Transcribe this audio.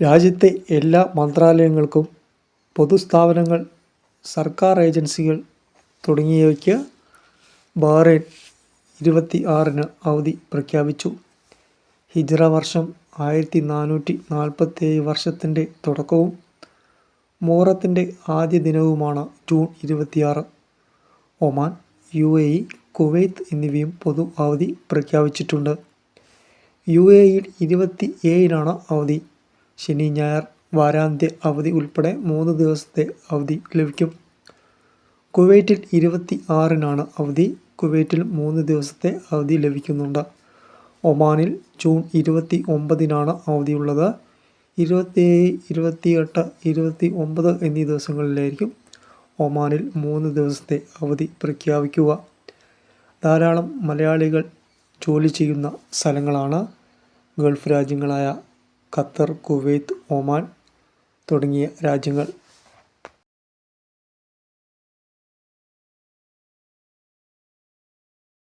രാജ്യത്തെ എല്ലാ മന്ത്രാലയങ്ങൾക്കും പൊതുസ്ഥാപനങ്ങൾ സർക്കാർ ഏജൻസികൾ തുടങ്ങിയവയ്ക്ക് ബഹ്റൈൻ ഇരുപത്തി ആറിന് അവധി പ്രഖ്യാപിച്ചു. ഹിജ്റ വർഷം ആയിരത്തി നാനൂറ്റി നാൽപ്പത്തേഴ് വർഷത്തിന്റെ തുടക്കവും മുഹറത്തിന്റെ ആദ്യ ദിനവുമാണ് ജൂൺ ഇരുപത്തിയാറ്. Oman U A E Kuwait എന്നിവയും പൊതു അവധി പ്രഖ്യാപിച്ചിട്ടുണ്ട്. യു എ ഇയിൽ ഇരുപത്തി ഏഴിനാണ് അവധി. ശനി ഞായർ വാരാന്ത്യ അവധി ഉൾപ്പെടെ മൂന്ന് ദിവസത്തെ അവധി ലഭിക്കും. കുവൈറ്റിൽ ഇരുപത്തി ആറിനാണ് അവധി. കുവൈറ്റിൽ മൂന്ന് ദിവസത്തെ അവധി ലഭിക്കുന്നുണ്ട്. ഒമാനിൽ ജൂൺ ഇരുപത്തി ഒമ്പതിനാണ് അവധിയുള്ളത്. ഇരുപത്തിയേഴ് ഇരുപത്തിയെട്ട് ഇരുപത്തി ഒമ്പത് എന്നീ ദിവസങ്ങളിലായിരിക്കും ഒമാനിൽ മൂന്ന് ദിവസത്തെ അവധി പ്രഖ്യാപിക്കുക. ധാരാളം മലയാളികൾ ജോലി ചെയ്യുന്ന സ്ഥലങ്ങളാണ് ഗൾഫ് രാജ്യങ്ങളായ ഖത്തർ കുവൈത്ത് ഒമാൻ തുടങ്ങിയ രാജ്യങ്ങൾ.